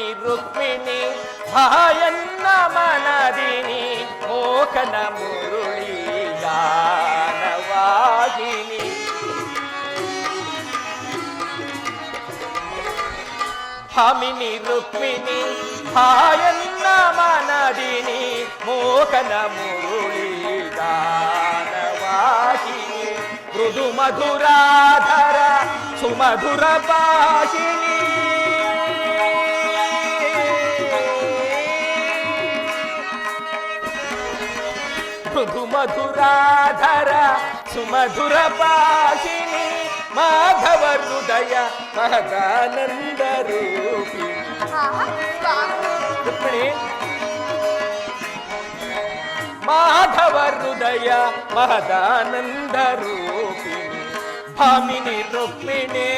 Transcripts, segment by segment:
రుక్మిణి రుక్మిణి ಹಾಯನ್ನ ಮನದಿನಿ ಮೋಕನ ಮುರುಳಿ ಗಾನವಾಗಿನಿ ಹಮಿನಿ ರುಕ್ಮಿಣಿ ಹಾಯನ್ನ ಮನದಿನಿ ಮೋಕನ ಮುರುಳಿ ಗಾನವಾಗಿನಿ ಮೃದು ಮಧುರಾಧರ ಸುಮಧುರ ಭಾಷಿಣಿ మృదు మధురాధర సుమధుర పాహిని మాధవ హృదయ మహదానంద రూపిణి మాధవ హృదయ మహదానంద రూపిణి భామిని రుక్మిణి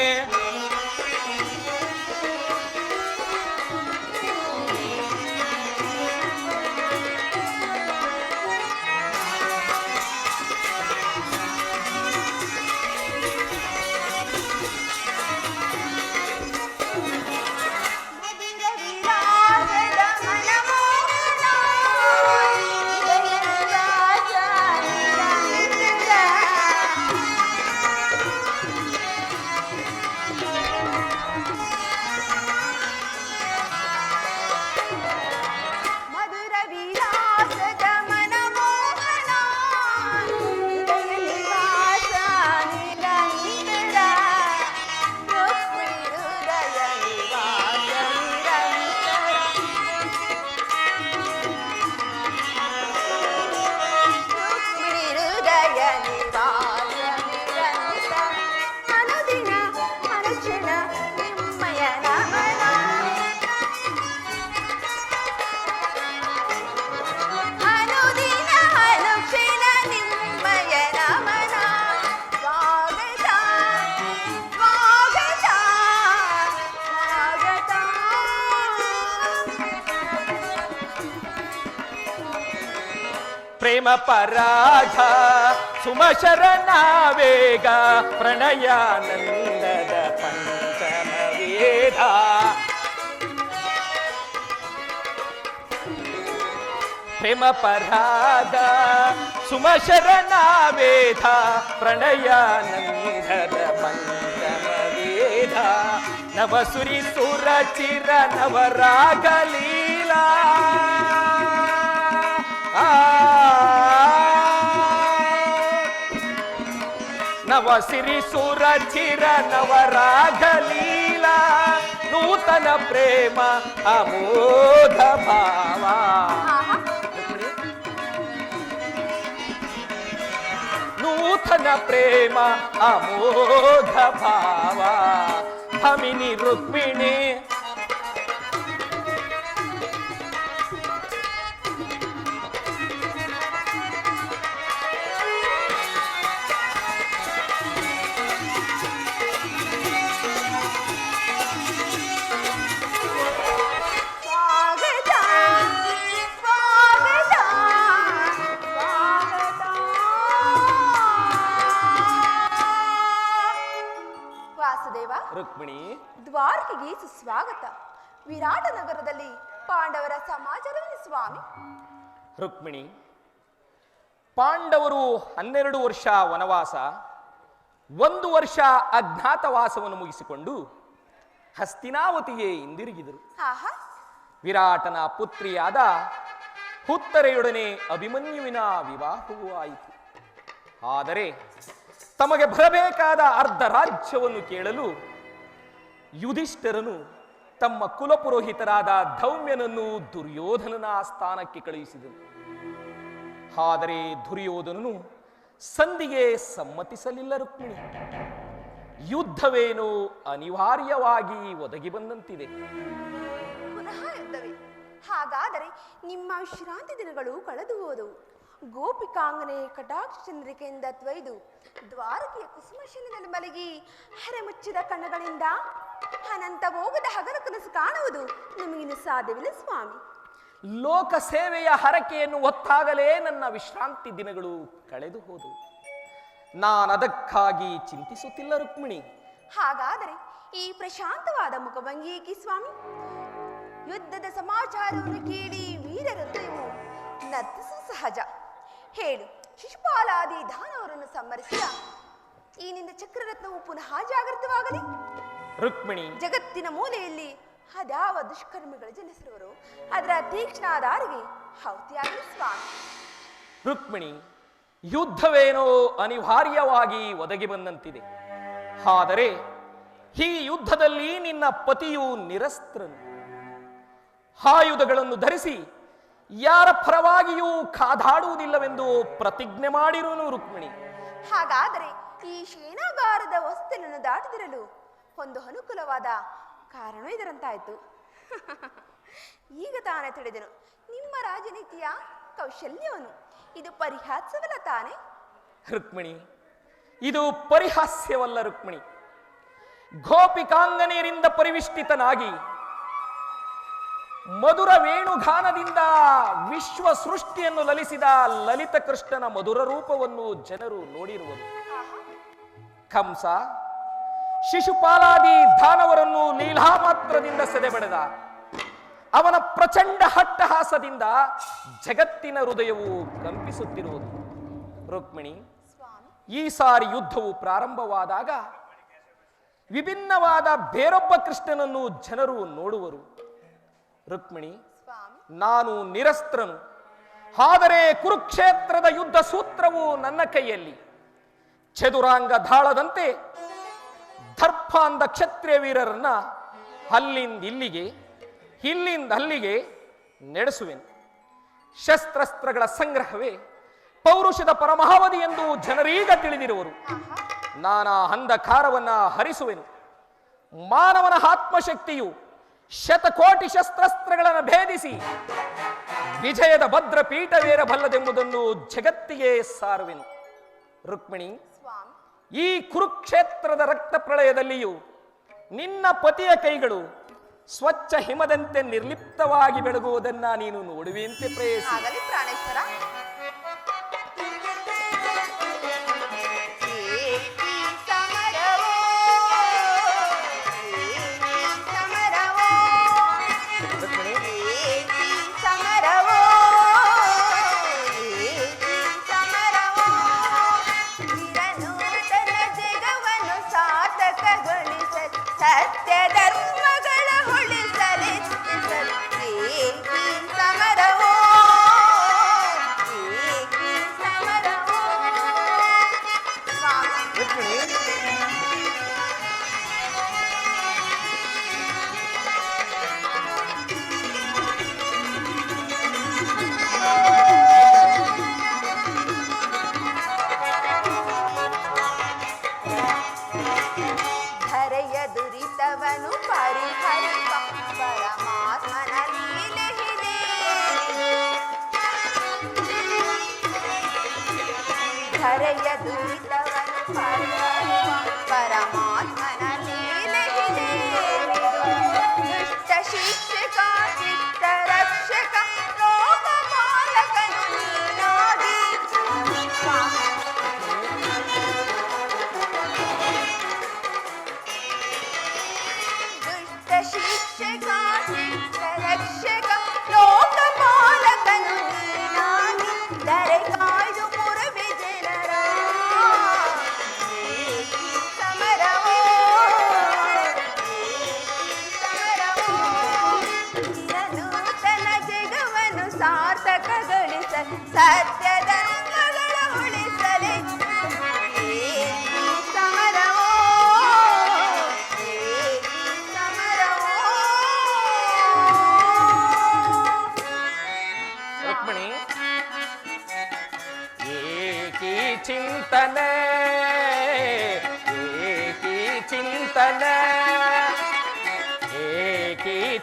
ಪ್ರೇಮ ಪರಾಧ ಸುಮಶರಣ ವೇಗ, ಪ್ರಣಯಾನಂದದ ಪಂಚಮ ವೇದ ಪ್ರೇಮ ಪರಾಧ ಸುಮಶರಣ ವೇದ, ಪ್ರಣಯಾನಂದದ ಪಂಚಮ ವೇದ ನವಸುರಿ ಸುರ ಚಿರ ನವರಾಗಲೀಲಾ ಆ నవసిరి సురచిర నవరాగలీలా నూతన ప్రేమ అమోఘ భావా. నూతన ప్రేమ అమోఘ భావా. భమిని రుక్మిణి ರುಕ್ಮಿಣಿ ದ್ವಾರಕೆಗೆ ಸುಸ್ವಾಗತ. ವಿರಾಟ ನಗರದಲ್ಲಿ ಪಾಂಡವರ ಸಮಾಜದಲ್ಲಿ ಸ್ವಾಮಿ. ರುಕ್ಮಿಣಿ ಪಾಂಡವರು ಹನ್ನೆರಡು ವರ್ಷ ವನವಾಸ ಒಂದು ವರ್ಷ ಅಜ್ಞಾತವಾಸವನ್ನು ಮುಗಿಸಿಕೊಂಡು ಹಸ್ತಿನಾವತಿಗೆ ಹಿಂದಿರುಗಿದರು. ವಿರಾಟನ ಪುತ್ರಿಯಾದ ಹುತ್ತರೆಯೊಡನೆ ಅಭಿಮನ್ಯುವಿನ ವಿವಾಹವೂ ಆಯಿತು. ಆದರೆ ತಮಗೆ ಬರಬೇಕಾದ ಅರ್ಧ ರಾಜ್ಯವನ್ನು ಕೇಳಲು ಯುಧಿಷ್ಠರನು ತಮ್ಮ ಕುಲಪುರೋಹಿತರಾದ ಧೌಮ್ಯನನ್ನು ದುರ್ಯೋಧನನ ಸ್ಥಾನಕ್ಕೆ ಕಳುಹಿಸಿದನು. ಆದರೆ ದುರ್ಯೋಧನನು ಸಂಧಿಗೆ ಸಮ್ಮತಿಸಲಿಲ್ಲ ರುಕ್ಮಿಣಿ. ಯುದ್ಧವೇನು ಅನಿವಾರ್ಯವಾಗಿ ಒದಗಿ ಬಂದಂತಿದೆ. ಹಾಗಾದರೆ ನಿಮ್ಮ ವಿಶ್ರಾಂತಿ ದಿನಗಳು ಕಳೆದು ಹೋದವು. ಗೋಪಿಕಾಂಗನೆ ಕಟಾಕ್ಷ ಚಂದ್ರಿಕೆಯಿಂದ ತ್ವಯ್ದು ದ್ವಾರಕೆಯ ಕುಸುಮಶಿಲಿನಲ್ಲಿ ಮಲಗಿ ಹರೆ ಮುಚ್ಚಿದ ಕಣ್ಣುಗಳಿಂದ ಅನಂತ ಹೋಗದ ಹಗಲು ಕನಸು ಕಾಣುವುದು ನಿಮಗಿನ್ನು ಸಾಧ್ಯವಿಲ್ಲ ಸ್ವಾಮಿ. ಲೋಕ ಸೇವೆಯ ಹರಕೆಯನ್ನು ಒತ್ತಾಗಲೇ ನನ್ನ ವಿಶ್ರಾಂತಿ ದಿನಗಳು ಕಳೆದು ಹೋದವು ನಾನದಕ್ಕಾಗಿ ಚಿಂತಿಸುತ್ತಿಲ್ಲ ರುಕ್ಮಿಣಿ. ಹಾಗಾದರೆ ಈ ಪ್ರಶಾಂತವಾದ ಮುಖಭಂಗಿ ಏಕೆ ಸ್ವಾಮಿ? ಯುದ್ಧದ ಸಮಾಚಾರವನ್ನು ಕೇಳಿ ವೀರರು ನರ್ತಿಸು ಸಹಜ. ಹೇಳು. ಶಿಶುಪಾಲಾದಿ ದಾನವರನ್ನು ಸಂಹರಿಸಿದ. ಈ ನಿನ್ನ ಚಕ್ರರತ್ನವು ಪುನಃ ಜಾಗೃತವಾಗಲಿ. ರುಕ್ಮಿಣಿ. ಜಗತ್ತಿನ ಮೂಲೆಯಲ್ಲಿ ಅದಾವ ದುಷ್ಕರ್ಮಿಗಳು ಜನಿಸಿರುವರು. ಅದರ ತೀಕ್ಷ್ಣ ಆಧಾರಿಗೆ ಹೌತಿಯಾಗಲಿ ಸ್ವಾಮಿ. ರುಕ್ಮಿಣಿ ಯುದ್ಧವೇನೋ ಅನಿವಾರ್ಯವಾಗಿ ಒದಗಿ ಬಂದಂತಿದೆ. ಆದರೆ ಈ ಯುದ್ಧದಲ್ಲಿ ನಿನ್ನ ಪತಿಯು ನಿರಸ್ತ್ರನು. ಆಯುಧಗಳನ್ನು ಧರಿಸಿ ಯಾರ ಪರವಾಗಿಯೂ ಕಾದಾಡುವುದಿಲ್ಲವೆಂದು ಪ್ರತಿಜ್ಞೆ ಮಾಡಿರುವನು ರುಕ್ಮಿಣಿ. ಹಾಗಾದರೆ ಈ ಶೇನಾಗಾರದ ವಸ್ತುನನ್ನು ದಾಟದಿರಲು ಒಂದು ಅನುಕೂಲವಾದ ಕಾರಣ ಇದರಂತಾಯಿತು. ಈಗ ತಾನೇ ತಿಳಿದನು ನಿಮ್ಮ ರಾಜನೀತಿಯ ಕೌಶಲ್ಯವನ್ನು ಇದು ಪರಿಹಾಸ್ಯವಲ್ಲ ತಾನೆ? ರುಕ್ಮಿಣಿ ಇದು ಪರಿಹಾಸ್ಯವಲ್ಲ ರುಕ್ಮಿಣಿ. ಗೋಪಿಕಾಂಗನೆಯರಿಂದ ಪರಿವಿಷ್ಟಿತನಾಗಿ ಮಧುರ ವೇಣುಗಾನದಿಂದ ವಿಶ್ವ ಸೃಷ್ಟಿಯನ್ನು ಲಲಿಸಿದ ಲಲಿತ ಕೃಷ್ಣನ ಮಧುರ ರೂಪವನ್ನು ಜನರು ನೋಡಿರುವರು. ಕಂಸ, ಶಿಶುಪಾಲಾದಿ ದಾನವರನ್ನು ಲೀಲಾಮಾತ್ರದಿಂದ ಸೆದೆಬಡೆದ, ಅವನ ಪ್ರಚಂಡ ಹಟ್ಟಹಾಸದಿಂದ ಜಗತ್ತಿನ ಹೃದಯವು ಕಂಪಿಸುತ್ತಿರುವುದು. ರುಕ್ಮಿಣಿ, ಈ ಸಾರಿ ಯುದ್ಧವು ಪ್ರಾರಂಭವಾದಾಗ ವಿಭಿನ್ನವಾದ ಬೇರೊಬ್ಬ ಕೃಷ್ಣನನ್ನು ಜನರು ನೋಡುವರು. ರುಕ್ಮಿಣಿ ನಾನು ನಿರಸ್ತ್ರನು. ಆದರೆ ಕುರುಕ್ಷೇತ್ರದ ಯುದ್ಧ ಸೂತ್ರವು ನನ್ನ ಕೈಯಲ್ಲಿ. ಚದುರಾಂಗ ಧಾಳದಂತೆ ಅಂದ ಕ್ಷತ್ರಿಯ ವೀರರನ್ನ ಅಲ್ಲಿಂದ ಇಲ್ಲಿಗೆ ಇಲ್ಲಿಂದ ಅಲ್ಲಿಗೆ ನಡೆಸುವೆನು. ಶಸ್ತ್ರಸ್ತ್ರಗಳ ಸಂಗ್ರಹವೇ ಪೌರುಷದ ಪರಮಾವಧಿ ಎಂದು ಜನರೀಗ ತಿಳಿದಿರುವರು. ನಾನಾ ಅಂಧಕಾರವನ್ನ ಹರಿಸುವೆನು. ಮಾನವನ ಆತ್ಮಶಕ್ತಿಯು ಶತಕೋಟಿ ಶಸ್ತ್ರಾಸ್ತ್ರಗಳನ್ನು ಭೇದಿಸಿ ವಿಜಯದ ಭದ್ರ ಪೀಠವೇರಬಲ್ಲದೆಂಬುದನ್ನು ಜಗತ್ತಿಗೆ ಸಾರುವೆನು. ರುಕ್ಮಿಣಿ, ಈ ಕುರುಕ್ಷೇತ್ರದ ರಕ್ತ ಪ್ರಳಯದಲ್ಲಿಯೂ ನಿನ್ನ ಪತಿಯ ಕೈಗಳು ಸ್ವಚ್ಛ ಹಿಮದಂತೆ ನಿರ್ಲಿಪ್ತವಾಗಿ ಬೆಳಗುವುದನ್ನ ನೀನು ನೋಡುವೆಯಂತೆ ಪ್ರೇಯಸಿ ಧರೆಯ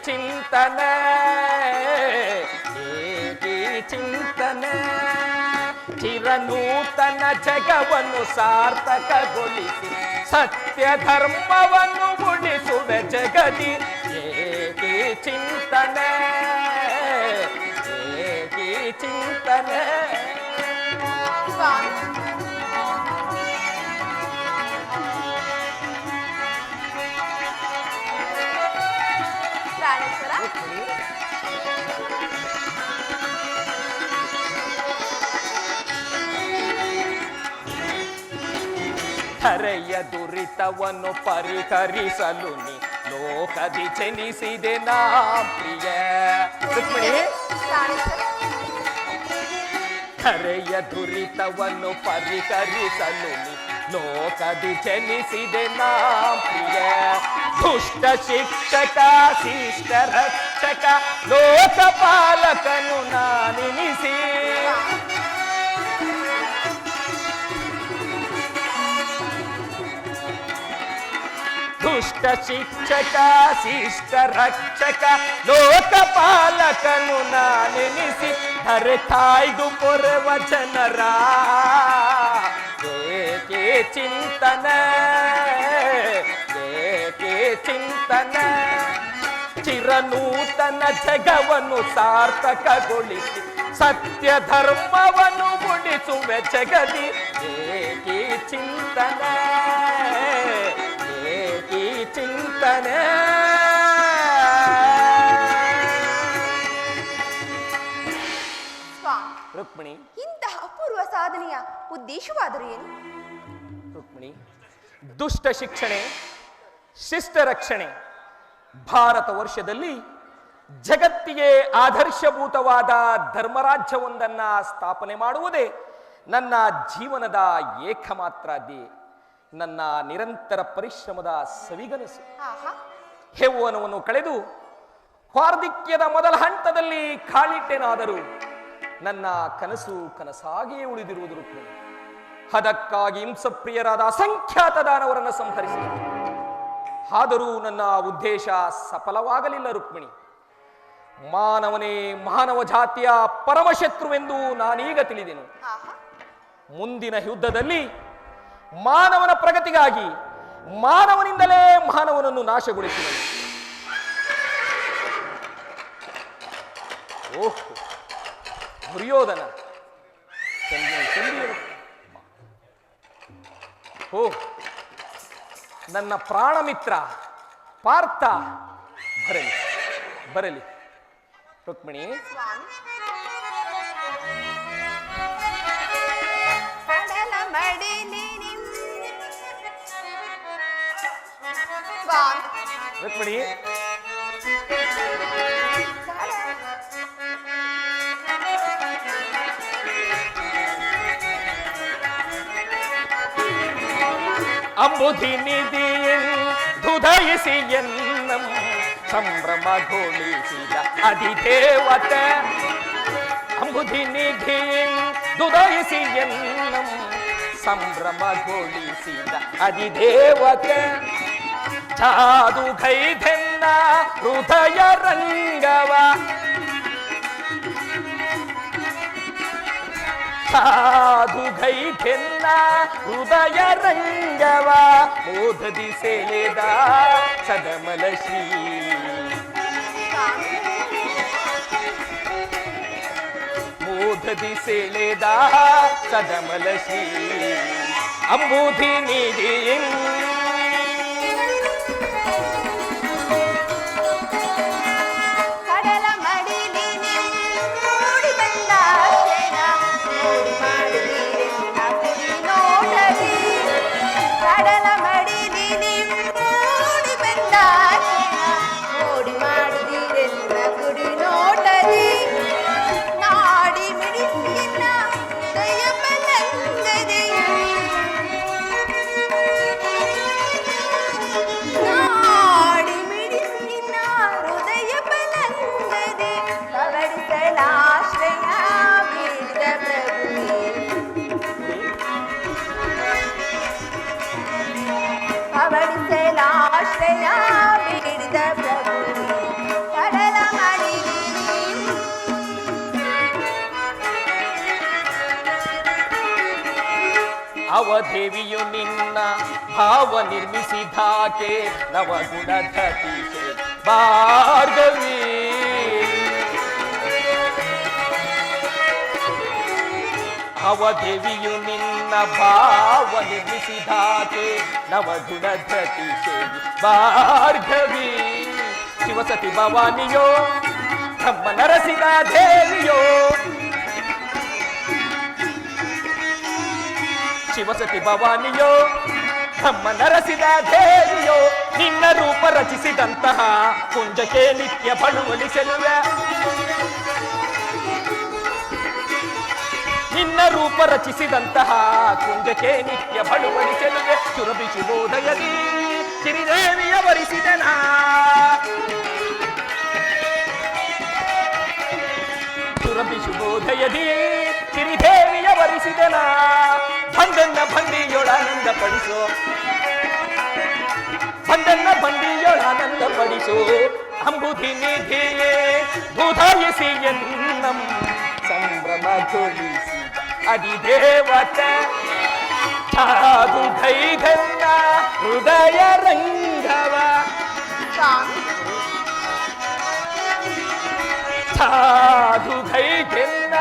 ಏಕಿ ಚಿಂತನೆ ಏಕಿ ಚಿಂತನೆ ಚಿರನೂತನ ಜಗವನ್ನು ಸಾರ್ಥಕಗೊಳಿಸಿ ಸತ್ಯ ಧರ್ಮವನ್ನು ಉಳಿಸುವೆ ಜಗದಿ ಏಕಿ ಚಿಂತನೆ ಏಕಿ ಚಿಂತನೆ ಧರೆಯ ದುರಿತವನ್ನು ಪರಿಹರಿಸಲು ನೀ ಲೋಕದಿ ಜನಿಸಿದೆ ನಾ ಪ್ರಿಯ ರುಕ್ಮಿಣಿ ಪ್ರಾಣೇಶ್ವರ ಧರೆಯ ದುರಿತವನ್ನು ಪರಿಹರಿಸಲು ನೀ ಲೋಕದಿ ಜನಿಸಿದೆ ನಾ ಪ್ರಿಯ ದುಷ್ಟ ಶಿಕ್ಷಕ ಶಿಷ್ಟ ರಕ್ಷಕ ಲೋಕಪಾಲಕನು ನಾನಿನಿಸಿ ದುಷ್ಟ ಶಿಕ್ಷಕ ಶಿಷ್ಟ ರಕ್ಷಕ ಲೋಕಪಾಲಕನು ನಾನೆನಿಸಿ ಧರೆ ಕಾಯ್ದು ಪೊರೆವ ಜನರ ಏಕೆ ಚಿಂತನ ಏಕೆ ಚಿಂತನ ಚಿರನೂತನ ಜಗವನ್ನು ಸಾರ್ಥಕಗೊಳಿಸಿ ಸತ್ಯ ಧರ್ಮವನ್ನು ಉಳಿಸುವೆ ಜಗದಿ ಏಕಿ ಚಿಂತನ ಏಕಿ ಚಿಂತನೆ ಸ್ವಾಮಿ ರುಕ್ಮಿಣಿ. ಇಂತಹ ಅಪೂರ್ವ ಸಾಧನೆಯ ಉದ್ದೇಶವಾದರೂ ಏನು? ರುಕ್ಮಿಣಿ ದುಷ್ಟ ಶಿಕ್ಷಣೆ ಶಿಷ್ಟ ರಕ್ಷಣೆ ಭಾರತ ವರ್ಷದಲ್ಲಿ ಜಗತ್ತಿಗೆ ಆದರ್ಶಭೂತವಾದ ಧರ್ಮರಾಜ್ಯವೊಂದನ್ನ ಸ್ಥಾಪನೆ ಮಾಡುವುದೇ ನನ್ನ ಜೀವನದ ಏಕಮಾತ್ರ ಧ್ಯೇಯ. ನನ್ನ ನಿರಂತರ ಪರಿಶ್ರಮದ ಸವಿಗನಸು. ಹೆವ್ವನವನ್ನು ಕಳೆದು ವಾರ್ಧಿಕ್ಯದ ಮೊದಲ ಹಂತದಲ್ಲಿ ಕಾಳಿಟ್ಟೆನಾದರೂ ನನ್ನ ಕನಸು ಕನಸಾಗಿಯೇ ಉಳಿದಿರುವುದು ರುಕ್ಮಿಣಿ. ಅದಕ್ಕಾಗಿ ಹಿಂಸಪ್ರಿಯರಾದ ಅಸಂಖ್ಯಾತ ದಾನವರನ್ನು ಸಂಹರಿಸಿ ಆದರೂ ನನ್ನ ಉದ್ದೇಶ ಸಫಲವಾಗಲಿಲ್ಲ ರುಕ್ಮಿಣಿ. ಮಾನವನೇ ಮಾನವ ಜಾತಿಯ ಪರಮಶತ್ರುವೆಂದು ನಾನೀಗ ತಿಳಿದೆನು. ಮುಂದಿನ ಯುದ್ಧದಲ್ಲಿ ಮಾನವನ ಪ್ರಗತಿಗಾಗಿ ಮಾನವನಿಂದಲೇ ಮಾನವನನ್ನು ನಾಶಗೊಳಿಸಿದನು. ಓಹ್ ದುರ್ಯೋಧನ. ಓ ನನ್ನ ಪ್ರಾಣಮಿತ್ರ ಪಾರ್ಥ. ಬರಲಿ ಬರಲಿ. ರುಕ್ಮಿಣಿ. रुक पड़ी अंबुधि निधि हृदय सियन्नम संभ्रम निधि हृदय सियन्नम संभ्रम ಅಧಿದೇವತೆ ಜಾದು ಕೈದೆನ್ನ ಹೃದಯ ರಂಗವ ಸಾಧು ಗೈದೆನ್ನ ಹೃದಯ ರಂಗವ ಮೋದದಿ ಸೆಳೆದ ಸದಮಲ ಶ್ರೀ ಮೋದದಿ ಸೆಳೆದ ಸದಮಲ ಶ್ರೀ ಅಂಬುಧಿ ನಿಧಿಯಿನ್ ಅವದೇವಿಯು ನಿನ್ನ ಭಾವ ನಿರ್ಮಿಸಿದಾಕೆ ನವಗುಣದ ತೀಶೆ ಭಾರ್ಗವಿ ಅವದೇವಿಯು ನಿನ್ನ ಭಾವ ನಿರ್ಮಿಸಿದಾಕೆ ನವಗುಣದ ತೀಶೆ ಭಾರ್ಗವಿ ಶಿವಸತಿ ಭವಾನಿಯೋ ಬ್ರಹ್ಮ ನರಸಿಂಹ ದೇವಿಯೋ ಶಿವಸತಿ ಭವಾನಿಯೋ ಬ್ರಹ್ಮ ನರಸಿದ ದೇವಿಯೋ ನಿನ್ನ ರೂಪ ರಚಿಸಿದಂತಹ ಕುಂಜಕ್ಕೆ ನಿತ್ಯ ಬಳುವಳಿಸಲುವೆ ನಿನ್ನ ರೂಪ ರಚಿಸಿದಂತಹ ಕುಂಜಕ್ಕೆ ನಿತ್ಯ ಬಳುವಳಿಸಲುವೆ ಸುರಭಿ ಶುಭೋದಯದಿ ಸಿರಿದೇವಿಯ ವರಿಸಿದನ ಸುರಭಿ ಶುಭೋದಯದಿ ಸಿರಿದೇವಿಯ ವರಿಸಿದನ ಬಂದನ್ನ ಬಂದಿಯೊಳಾನಂದ ಪಡಿಸೋ ಬಂದನ್ನ ಬಂದಿಯೊಳಾನಂದ ಪಡಿಸೋ ಅಂಬುಧಿ ನಿಧಿಯೇ ದುಧಾಯಿಸಿ ಎನ್ನಂ ಸಂಭ್ರಮಗೊಳಿಸಿದ ಅಧಿದೇವತೆ ಸಾಧು ಕೈಗನ್ನ ಹೃದಯ ರಂಗವ ಸ್ವಾಮಿ ಸಾಧು ಕೈಗೆನ್ನ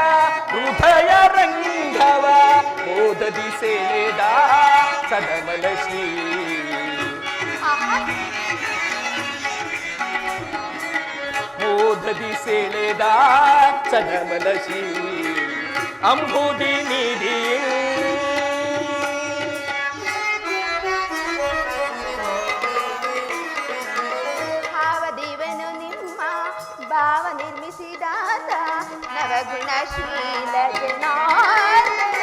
ಹೃದಯ ರಂಗವ ಮೋದದಿ ಸೇದ ಸದಮಲ ಶ್ರೀ ಆಹಾ ಮೋದದಿ ಸೇಳೆದ ಸದಮಲ ಶ್ರೀ ಅಂಬುದಿ ನಿಧಿ ಭಾವದೇವನು ನಿಮ್ಮ ಭಾವ ನಿರ್ಮಿಸಿದಾತ ನವಗುಣಶೀಲ ಜನಾರ್ದನ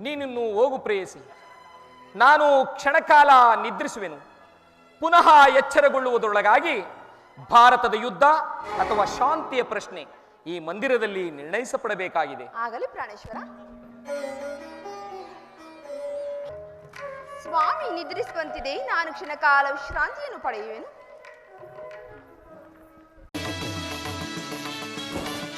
ನೀನಿನ್ನು ಹೋಗು ಪ್ರೇಯಸಿ. ನಾನು ಕ್ಷಣಕಾಲ ನಿದ್ರಿಸುವೆನು. ಪುನಃ ಎಚ್ಚರಗೊಳ್ಳುವುದರೊಳಗಾಗಿ ಭಾರತದ ಯುದ್ಧ ಅಥವಾ ಶಾಂತಿಯ ಪ್ರಶ್ನೆ ಈ ಮಂದಿರದಲ್ಲಿ ನಿರ್ಣಯಿಸಪಡಬೇಕಾಗಿದೆ ಆಗಲಿ ಪ್ರಾಣೇಶ್ವರ. ಸ್ವಾಮಿ ನಿದ್ರಿಸುವಂತಿದೆ. ನಾನು ಕ್ಷಣಕಾಲ ವಿಶ್ರಾಂತಿಯನ್ನು ಪಡೆಯುವೆನು.